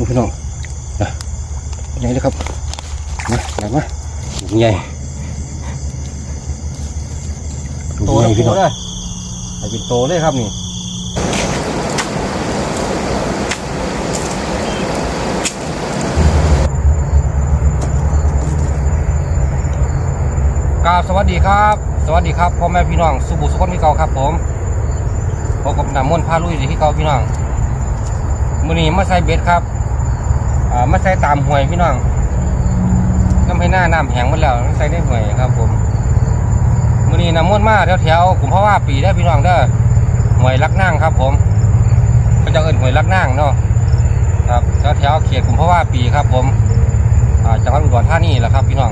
นี่พี่น้องนะใหญ่เลยครับมาใหญ่มาถุงใหญ่ถุงโตใหแล้ญ่วพี่น้องเลยให้เป็นโตเลยครับนี่กราบสวัสดีครับ สวัสดีครับพ่อแม่พี่น้องสุบุสุขคนพี่เก่าครับผมพบกับน้ำมนต์พาลุยที่เก่าพี่น้องมื้อนี้มาใส่เบ็ดครับ อ่ามาใส่ตามห่วยพี่น้องน้ำให้หน้าน้ำแห้งหมดแล้วใส่ในห่วยครับ ผมมือนี้น้ำมนต์มาแถวแถวๆกลุ่มเพราะว่าปีได้พี่น้องเด้อห่วยลักนั่งครับ ผมเขาจะเอิ้นห่วยลักนั่งเนาะครับแถวแถวๆเขตกลุ่มเพราะว่าปีครับ ผมจังหวัดอุดรธานีแหละครับ พี่น้อง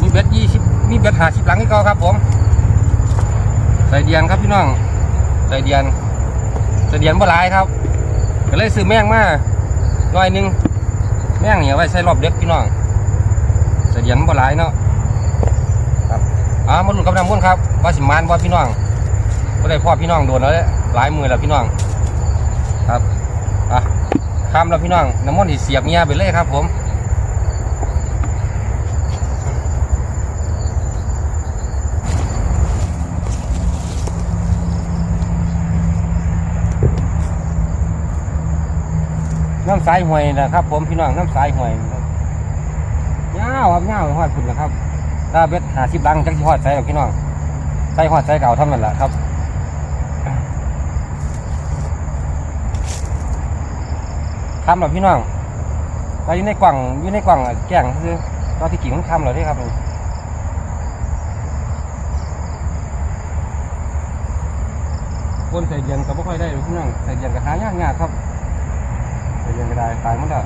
มีเบ็ดยี่สิบมีเบ็ดหาสิบหลังที่เก่าครับ ผม ใส่เดียนครับพี่น้อง ใส่เดียนใส่เดียนบ่หลายครับก็เลยซื้อแม่งมา น้อยนึงแม่งเนี่ยไว้ใส่รอบเด็กพี่น้องเสียนบ่หลายเนาะครับอ่ามาลุ้นกับน้ำมันครับว่าสิมานว่าพี่น้องก็ได้พ่อพี่น้องโดนแล้วเด้อหลายมือแล้วพี่น้อง ครับอะคำแล้วพี่น้องน้ำมันที่เสียบเงียไปเลยครับผม น้ำสายห่วยนะครับ ผมพี่น้องน้ำสายห่วยเงาวครับเงาวหอดพุ่นนะครับถ้าเบ็ดหาสิบลังจังสิหอดใส่หรอกพี่น้องใส่หอดใส่เก่าท่านั้นแหละครับทำหรอพี่น้องเราอยู่ในกล่องอยู่ในกล่องแกงคือเราที่กิ่งมันทำเหรอที่ครับคนใส่เย็นก็ไม่ค่อยได้พี่น้องใส่เย็นก็หายากยากครับ ยนก็ได้ตายหมดแล้ว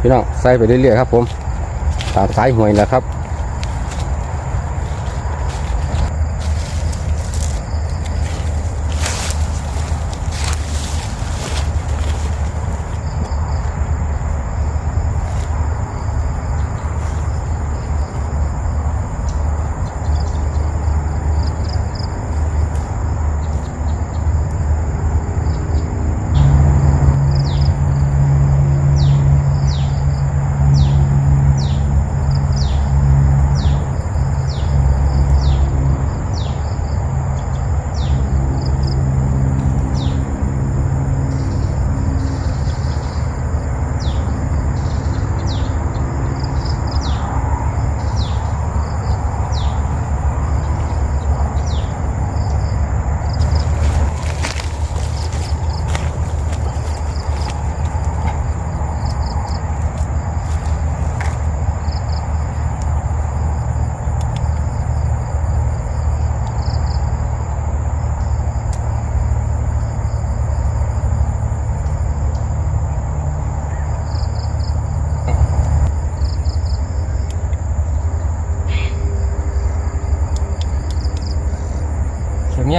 พี่น้องใส่ไปเรื่อยๆครับผมตามสายห่วยแหละครับ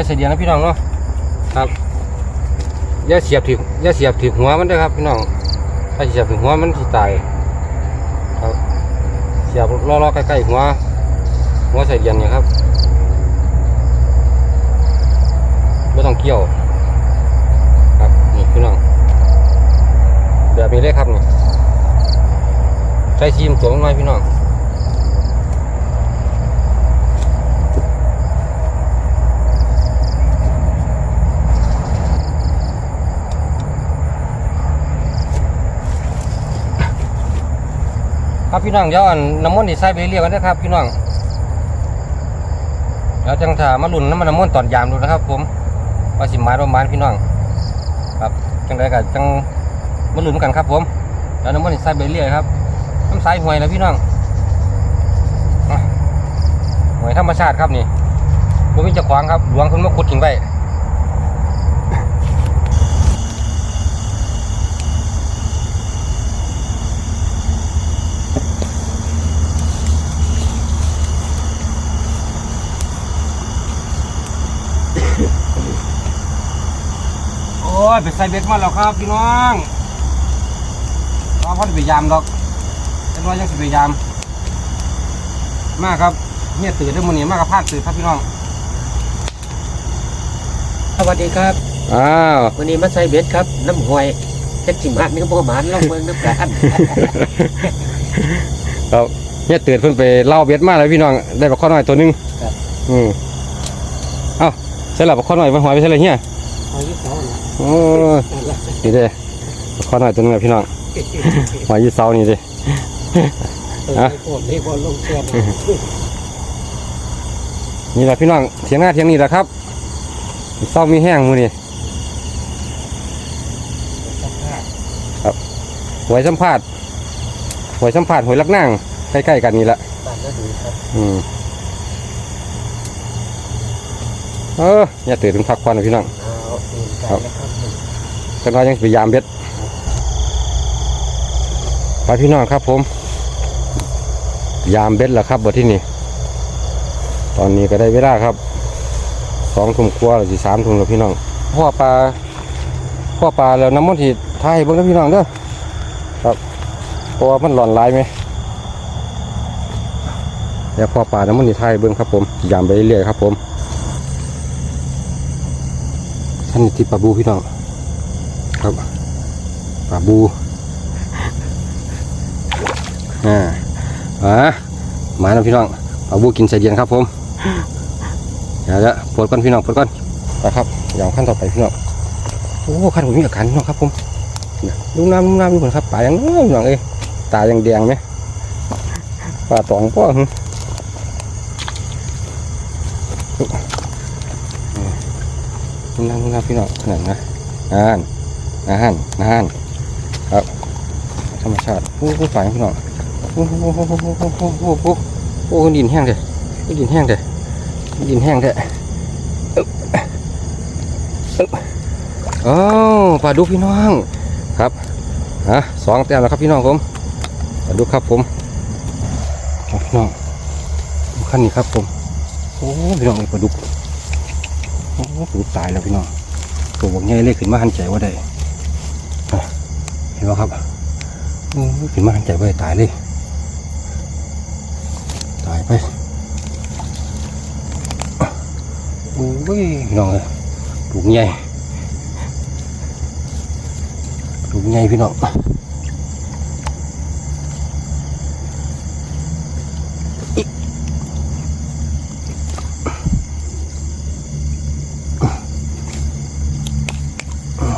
เสียบเสียเดียนะพี่น้องเนาะครับอย่าเสียบถืออย่าเสียบถือหัวมันด้วยครับพี่น้องถ้าเสียบถือหัวมันสิตายครับเสียบล้อๆใกล้ๆหัวหัวใส่เดียนเนี่ยครับไม่ต้องเกี่ยว ครับนี่พี่น้องแบบนี้เลยครับนี่ใช้ซีมตัวน้อยพี่น้อง ครับพี่น้องเดี๋ยวอันน้ำมันที่ใส่ไปเรียกกันนะครับ พี่น้องเดี๋ยวจังถามาลุ่นน้ำมันน้ำมันตอนยามดูนะครับ ผมว่าสิมาประมาณพี่น้อง ครับจังไดกันจังมาลุ้นกันครับ ผม แล้วน้ำมันใส่เบลเลี่ยครับน้ำใสห่วยแล้วพี่น้องอ่วยธรรมชาติครับนี่บ่มีเจ้าของครับหลวงเพิ่นมาขุดทิ้งไว้ ยไปใส่เบ็ดมาแล้วครับพี่น้องรอพ่อจะไปยามดอกจะรอยังสิไปยาม มากครับเนี่ยตื่นได้มื้อนี้มากกับพานตื่นครับพี่น้อง สวัสดีครับ อ้าววันนี้มาใส่เบ็ดครับ น้ำหอยเจ็ดสิบห้านี่ก็บ่หมานลองเมืองน้ำกันครับเนี่ยตื่นเพิ่นไปเล่าเบ็ดมาแล้วพี่น้อง ได้ปลาข้อน้อยตัวหนึงครับอืมเอ้าใช่หลับปลาข้อน้อยมาหอยไปใช่เลยเฮียหอยยี่สองนะ โอ้ยนี่เด้ปลาข้อน้อยตัวหนึงอะพี่น้องหอยอยี่เสานี่เด้อะโคตรนี่บอลลงเสียนนี่แหละพี่น้องเถียงหน้าเถียงนี่แหละครับเศร้ามีแห้งมือนี่หวยสัมภาษณ์หวยสัมภาษณ์หวยลักนั่งใกล้ๆกันนี่แหละบ้านก็ดูครับอืมเอออย่าตื่นถึงพักผ่อนนะพี่น้องเอาเองกันนะครับ กันว่ายังพยายามเบ็ดไปพี่น้องครับผม ยามเบ็ดแล้วครับบทที่นี่ตอนนี้ก็ได้เวลาครับสองทุ่มกว่าหรือสามทุ่มแล้วพี่น้องพ่อปลาพ่อปลาแล้วน้ำมันที่ทายเบิ่งนะพี่น้องเด้อครับเพราะว่ามันหลอนลายไหมเดี๋ยวพ่อปลาน้ำมันที่ทายเบิ่งครับผมยามไปเรื่อยๆครับผมท่านที่ปลาบูพี่น้อง ครับปลาบูอ่าอ่ามาแล้วพี่น้องปลาบูกินใส่เดียนครับผมเดี๋ยวจะปวดก่อนพี่น้องปวดก่อนไปครับอย่างขั้นต่อไปพี่น้องโอ้ขั้นผมมีอาการพี่น้องครับผมน่ะลูกน้ำลูกน้ำดูเหมือนครับปลาอยังน้อยพี่น้องเอ้ตายังแดงไหมปลาตองป้อหึลูกน้ำลูกน้ำพี่น้องนั่นนะอ่าน อาหารอาหารครับธรรมชาติโอ้โหฝ่ายพี่น้องโอ้โหโอ้โหโอ้โหโอ้โหโอ้โหโอ้ดินแห้งเลยดินแห้งเลยดินแห้งเลยอึ๊บอึ๊บโอ้ปลาดุกพี่น้องครับอะสองแต้มแล้วครับพี่น้องผมปลาดุกครับผมครับพี่น้องขั้นนี้ครับผมโอ้พี่น้องปลาดุกโอ้ปลาดุกตายแล้วพี่น้องตัวบกใหญ่เลยขึ้นมาหันใจว่าได้ ห็นไหมครับโอ้ขึ้นมาหันใจได้ตายเลยตายไปโอ้ยพี่น้องเลยลูกใหญ่ลูกใหญ่พี่น้อง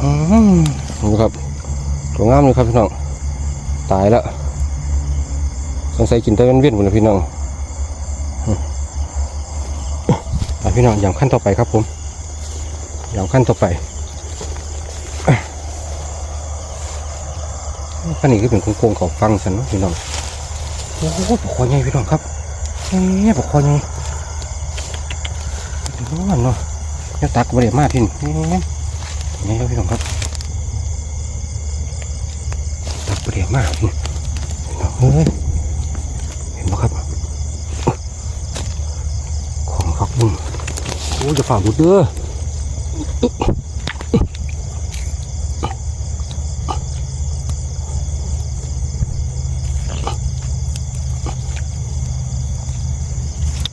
อืม งามเลยครับพี่น้อง ตายแล้วสงสัยกินแต่เวียนๆหมดเลยพี่น้องอืมไปพี่น้องอย่างขั้นต่อไปครับผมอย่างขั้นต่อไปขั้นนี้ก็เป็นโค้งๆเขาฟังสันเนาะพี่น้องโอ้โหปกคอใหญ่พี่น้องครับเอ๊ะปกคอใหญ่น้องเนาะจะตักบริเวมากพี่นี่นี่ครับพี่น้องครับ ตักบริเวมากพี่น้องเฮ้ยเห็นไหมครับ ของฟักบุญโอ้จะฝ่าบุดเด้อ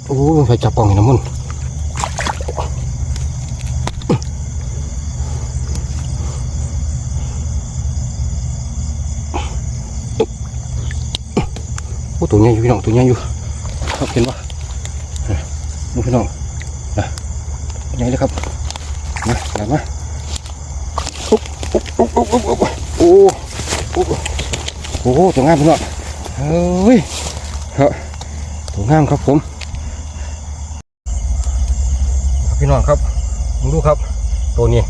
โอ้ยไฟจับกล่องเห็นน้ำมัน ตัวใหญ่อยู่พี่น้องตัวใหญ่อยู่ครับเห็นปะดูพี่น้องนะยังไงเลยครับมาหลังมาอุ๊บอุ๊บอุ๊บอุ๊บอุ๊บโอ้โอ้โอ้ตัวงามพี่น้องเฮ้ยครับตัวงามครับผมพี่น้องครับมึงดูครับ ตัวนี้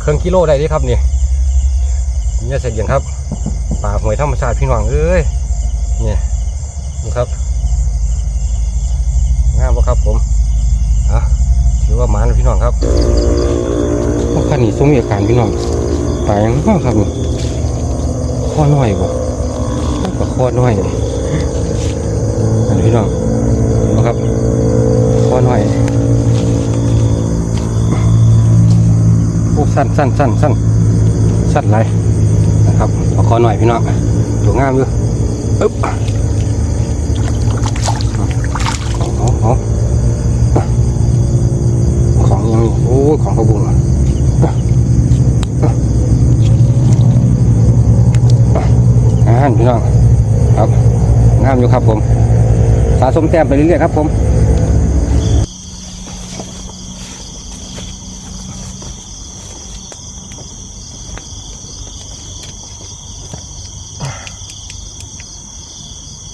เครื่องกิโลได้ดิครับนี่เนี่ยเสร็จยังครับป่าหวยธรรมชาติพี่น้องเอ้ยเนี่ย ครับงามปะครับผมอะถือว่าหมานพี่น้องครับโอ้ขันนี้สมมีอาการพี่น้องตายยังบ้างครับข้อน้อยบ่ก็ข้อน้อยอันพี่น้องเอาครับข้อน้อยโอ้สั้นสั้นสั้นสั้นสั้นไรนะครับเอาข้อน้อยพี่น้องตัวงามอยู่อึ๊บ ยของกระบุงอ่านพี่น้องครับงามอยู่ครับผมสะสมแต้มไปเรื่อยๆครับผม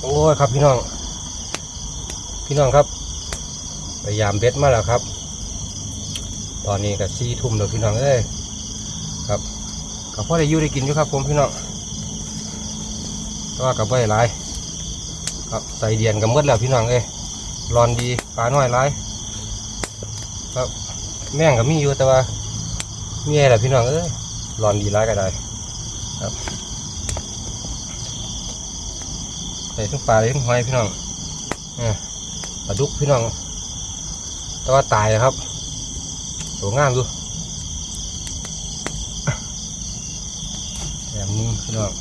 โอ้ยครับพี่น้อง พี่น้องครับพยายามเบ็ดมาแล้วครับ ตอนนี้ก็สี่ทุ่มแล้วพี่น้องเอ้ยครับกับพ่อได้ยู่ได้กินอยู่ครับผมพี่น้องแต่ว่ากับไ่ได้หลายครับใส่เดียนกับมืดแล้วพี่น้องเอ้ยร้อนดีปลาน้อยหลายครับแม่งก็มีอยู่แต่ว่ามีอะไรล่ะพี่น้องเอ้ยร้อนดีหลายก็ได้ครับใส่ทั้งปลาเลยทั้งหอยพี่น้องออปลาดุกพี่น้อง แต่ว่าตายครับ ตัวงามดูแบบนี้พี่น้อง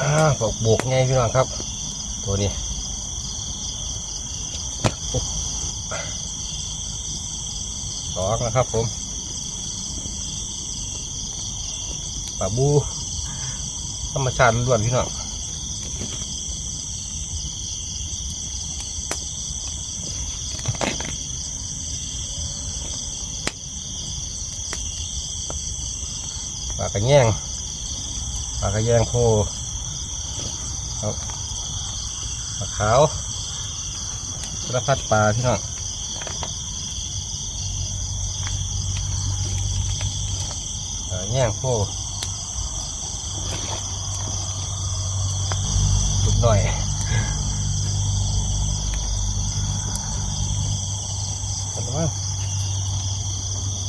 อ่าปอกโบกไงพี่น้องครับ ตัวนี้สองนะครับผมปลาบูธรรมชาติล้วนพี่น้องากระแยงปลากระแยงโพคปลาขาวสารพัดปลาพี่น้องปลากระแยงโพลุกหน่อย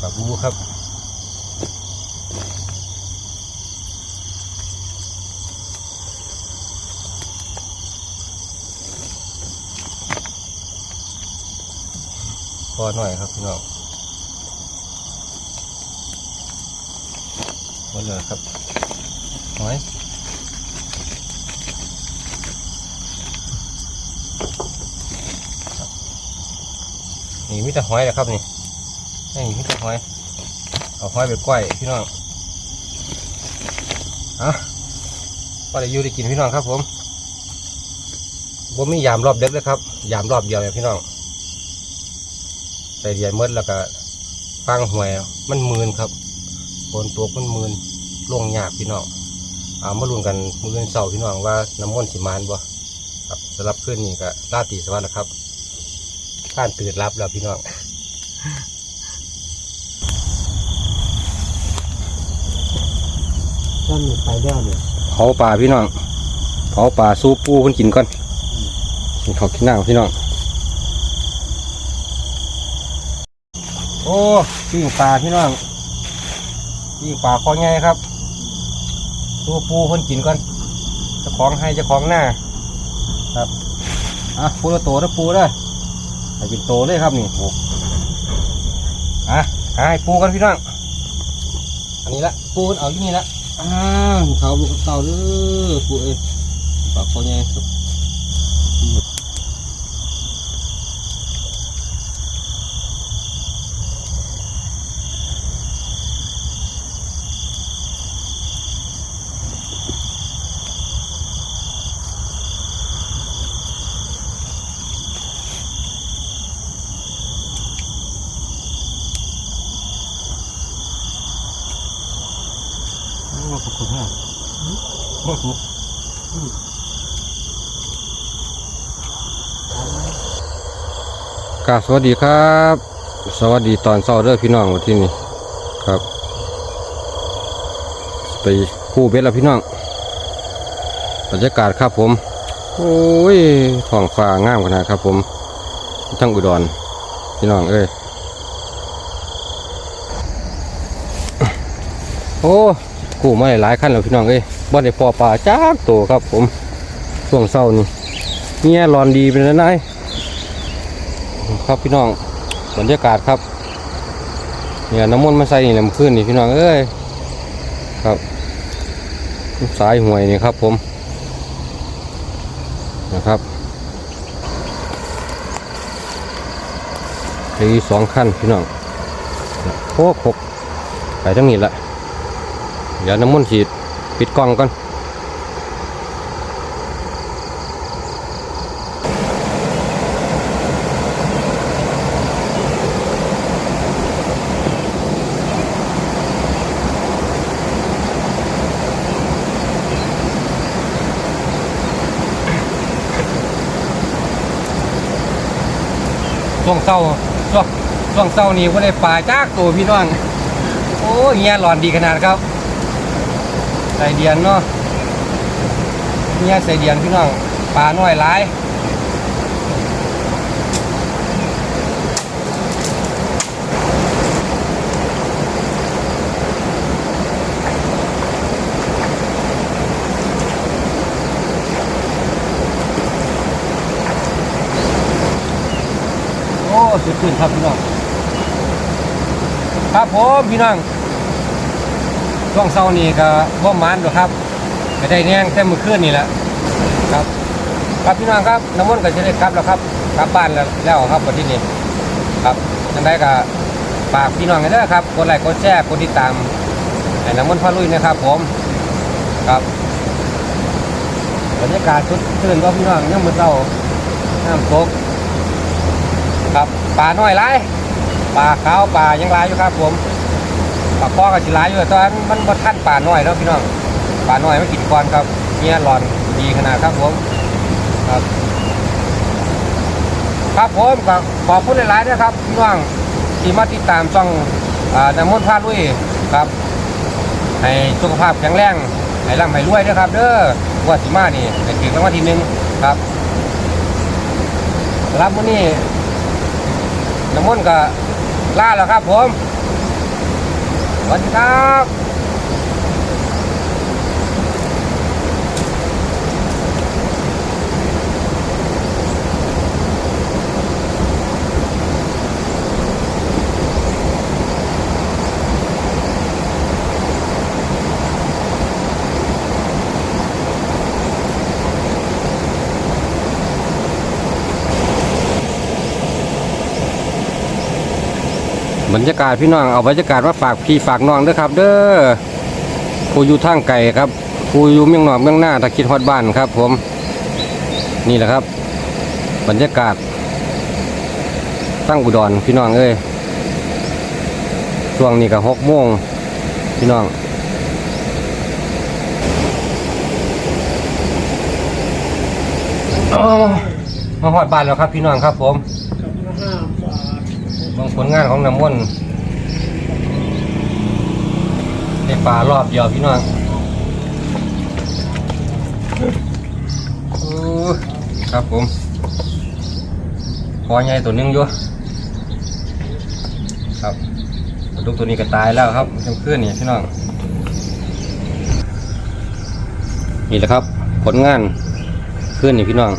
ปลาบูครับ พอหน่อยครับพี่น้องหมดเลยครับหอยนี่มิตรหอยแหละครับนี่นี่มิตรหอย เอาหอยไปก้อยพี่น้องอะก็ได้ยูได้กินพี่น้องครับผมบ่มียามรอบเด็กเลยครับยามรอบเดียวเลยพี่น้อง ใส่เดียนหมดแล้วก็ฟังหวยมันมืนครับบนตัวมันมืนลงยากพี่น้องเอามาลุ้นกันมือเสาร์พี่น้องว่าน้ำมันต์สิมานบ่ครับสำหรับคืนนี้ก็ราตรีสวัสดิ์แล้วครับการตื่นรับแล้วพี่น้องต้นไปแล้วเนี่ยเผาป่าพี่น้องเผาป่าสู้ปูเพิ่นกินก่อนกินข้าวกินน้ำพี่น้อง โอ้ปิ้งปลาพี่น้องปิ้งปลาคอใหญ่ครับสู้ปูเพิ่นกินก่อนจะของให้จะของหน้า ครับอะปูละโตนะปูเด้อให้กินโตเลยครับนี่โอ้อะให้ปูกันพี่น้องอันนี้ละปูเอาที่นี่ละอ้าวเขาลูกเต่าเด้อปูเอ้ยปาคอใหญ่ครับว่าขอบคุณมาก ว่าถูกกราบสวัสดีครับ สวัสดีตอนเช้าเด้อพี่น้องวันที่นี่ครับ ไปคู่เบ็ดแล้วพี่น้องบรรยากาศครับผม โอ้ยท้องฟ้างามขนาดครับผม ทั้งอุดรพี่น้องเอ้ยโอ้ กูมาหลายขั้นแล้วพี่น้องเอ้ยบ่ได้พอปลาจ้ากโตครับผมช่วงเศร้านี่เงี้ยร้อนดีเป็นไงครับพี่น้องบรรยากาศครับเนี่ยน้ำมันมาใส่นี่น้ำขึ้นนี่พี่น้องเอ้ยครับสายห่วยนี่ครับผมนะครับทีสองขั้นพี่น้องโคกหกไปทั้งนี้แหละ เดี๋ยวน้ำมันฉีดปิดกล้องก่อนช่วงเศร้าช่วงช่วงเศร้านี่ก็ได้ปลาจ้ากตัวพี่น้อง โอ้ยเงี้ยหลอนดีขนาดครับ ส่เดียนเนาะเนี่ยใส่เดียนพี่น้องปลาน้อยหลายโอ้สุดขึ้นครับพี่น้อง ครับผมพี่น้อง ช่วงเช้านี้ก็บ่หมานดอกครับไม่ได้แน่งแต่มื้อคืนนี่แหละครับครับพี่น้องครับน้ำมันต์ก็จะได้กลับแล้วครับกลับบ้านแล้วแล้วครับวันที่นี้ครับจังไดก็ฝากพี่น้องกันด้อครับกดไลค์กดแชร์กดติดตามให้น้ำมันต์พาลุยนะครับ ผมครับบรรยากาศชุดชื่นก็พี่น้องยังมือเช้าน้ำตกครับปลาน้อยหลายปลาขาวปลายังหลายอยู่ครับผม ปลาคอกับสิลายอยู่ตอนนั้นมันบ่ทันปลาน้อยแล้วพี่น้องปลาน้อยไม่กินก่อนครับเนี่ยหลอนดีขนาดครับผมครับครับผมก็ขอบคุณหลายๆนะครับพี่น้องที่มาติดตามช่องน้ำมนต์พาลุยครับ ให้สุขภาพแข็งแรงให้ร่ำให้รวยด้วยครับ เด้อว่าสิมานี่ให้ถึงรางวัลที่หนึ่งครับรับมื้อนี้น้ำมนต์ก็ล่าแล้วครับผม วัสดีครับ บรรยากาศพี่น้องเอาบรรยากาศมาฝากพี่ฝากน้องด้อครับ เด้อผู้อยู่ทางไกลครับผู้อยู่เมืองนอกเมืองหน้าถ้าคิดฮอดบ้านครับ ผมนี่แหละครับ บรรยากาศ ตั้งอุดรพี่น้องเอ้ยช่วงนี้ก็หกโมงพี่น้องอมาฮอดบ้านแล้วครับพี่น้องครับผม บางผลงานของน้ำมนต์ได้ปลารอบเดียวพี่น้องครับผมคอใหญ่ตัวนึงอยู่ครับลาดุกตัวนี้ก็ตายแล้วครับเพื่อนๆนี่พี่น้องนี่แหละครับ ผลงานขึ้นนี่พี่น้อง